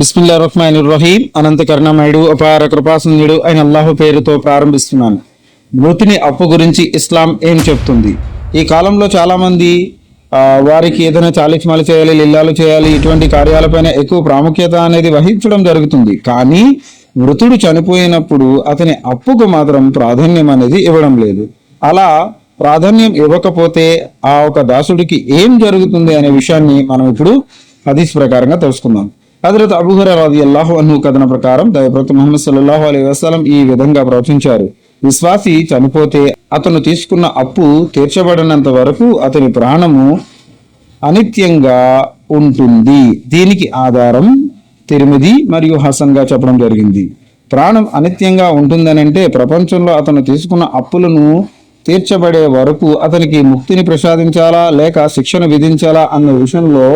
బిస్మిల్లా రహ్మాన్ రహీం అనంత కరుణమయుడు అపార కృపాసునుడు అయిన అల్లాహు పేరుతో ప్రారంభిస్తున్నాను. మృతిని అప్పు గురించి ఇస్లాం ఏం చెప్తుంది? ఈ కాలంలో చాలామంది వారికి ఏదైనా చాలిచ్మాలు చేయాలి లిల్లాలు చేయాలి ఇటువంటి కార్యాలపైన ఎక్కువ ప్రాముఖ్యత అనేది వహించడం జరుగుతుంది. కానీ మృతుడు చనిపోయినప్పుడు అతని అప్పుకు మాత్రం ప్రాధాన్యం అనేది ఇవ్వడం లేదు. అలా ప్రాధాన్యం ఇవ్వకపోతే ఆ ఒక దాసుడికి ఏం జరుగుతుంది అనే విషయాన్ని మనం ఇప్పుడు హదీస్ ప్రకారంగా తెలుసుకుందాం. హజరత్ అబుహర రాది అల్లాహు అన్హు కథన ప్రకారం దయప్రత ముహమ్మద్ సల్లాహు అలీ వసలం ఈ విధంగా ప్రవచించారు. విశ్వాసి చనిపోతే అతను తీసుకున్న అప్పు తీర్చబడినంత వరకు అతని ప్రాణము అనిత్యంగా ఉంటుంది. దీనికి ఆధారం తిరిమిది మరియు హసన్గా చెప్పడం జరిగింది. ప్రాణం అనిత్యంగా ఉంటుందనంటే ప్రపంచంలో అతను తీసుకున్న అప్పులను తీర్చబడే వరకు అతనికి ముక్తిని ప్రసాదించాలా లేక శిక్షణ విధించాలా అన్న విషయంలో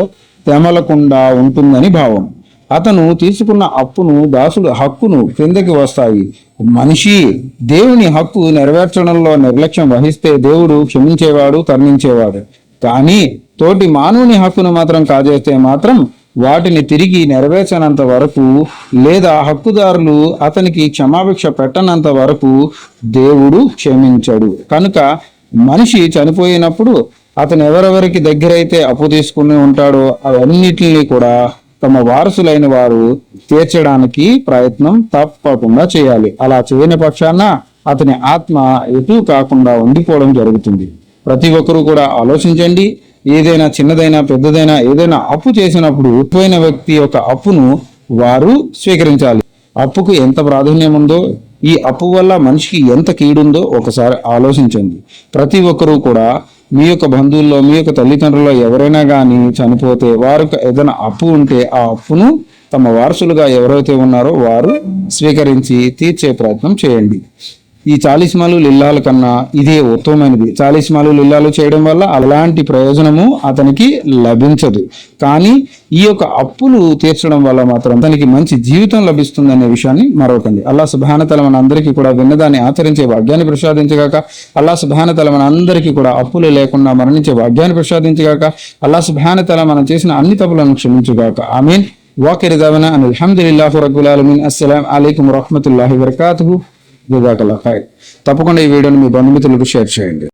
తెమలకుండా ఉంటుందని భావం. అతను తీసుకున్న అప్పును దాసుడు హక్కును క్రిందకి వస్తాయి. మనిషి దేవుని హక్కు నెరవేర్చడంలో నిర్లక్ష్యం వహిస్తే దేవుడు క్షమించేవాడు కరుణించేవాడు కానీ తోటి మానవుని హక్కును మాత్రం కాజేస్తే మాత్రం వాటిని తిరిగి నెరవేర్చనంత వరకు లేదా హక్కుదారులు అతనికి క్షమాభిక్ష పెట్టనంత వరకు దేవుడు క్షమించడు. కనుక మనిషి చనిపోయినప్పుడు అతను ఎవరెవరికి దగ్గరైతే అప్పు తీసుకుని ఉంటాడో అవన్నిటిని కూడా తమ వారసులైన వారు తీర్చడానికి ప్రయత్నం తప్పకుండా చేయాలి. అలా చేయని పక్షాన అతని ఆత్మ ఎటు కాకుండా ఉండిపోవడం జరుగుతుంది. ప్రతి ఒక్కరూ కూడా ఆలోచించండి. ఏదైనా చిన్నదైనా పెద్దదైనా ఏదైనా అప్పు చేసినప్పుడు పోయిన వ్యక్తి యొక్క అప్పును వారు స్వీకరించాలి. అప్పుకు ఎంత ప్రాధాన్యం ఉందో ఈ అప్పు వల్ల మనిషికి ఎంత కీడుందో ఒకసారి ఆలోచించండి. ప్రతి ఒక్కరూ కూడా మీ యొక్క బంధువుల్లో మీ యొక్క తల్లిదండ్రుల్లో ఎవరైనా కానీ చనిపోతే వారికి ఏదైనా అప్పు ఉంటే ఆ అప్పును తమ వారసులుగా ఎవరైతే ఉన్నారో వారు స్వీకరించి తీర్చే ప్రయత్నం చేయండి. ఈ చాలిస్మాలు లిల్లాల కన్నా ఇదే ఉత్తమమైనది. చాలిస్మాలు లిల్లాలు చేయడం వల్ల అలాంటి ప్రయోజనము అతనికి లభించదు. కానీ ఈ యొక్క అప్పులు తీర్చడం వల్ల మాత్రం అతనికి మంచి జీవితం లభిస్తుంది అనే విషయాన్ని మరొకండి. అల్లా సుభానతల మన అందరికీ కూడా విన్నదాన్ని ఆచరించే భాగ్యాన్ని ప్రసాదించగాక అల్లా సుభానతల మన అందరికీ కూడా అప్పులు లేకుండా మరణించే భాగ్యాన్ని ప్రసాదించగాక అల్లా సుభానతల మనం చేసిన అన్ని తప్పులను క్షమించుగాక. మీన్ వాకిరి దవన అని అల్హమ్దుల్లాహు రబ్బుల్ ఆలమీన్. అస్సలాం అలైకుం వరహమతుల్లాహి వబర్కాతుహు జజాకల్లా తప్పకుండా ఈ వీడియోని మీ బంధుమిత్రులకు షేర్ చేయండి.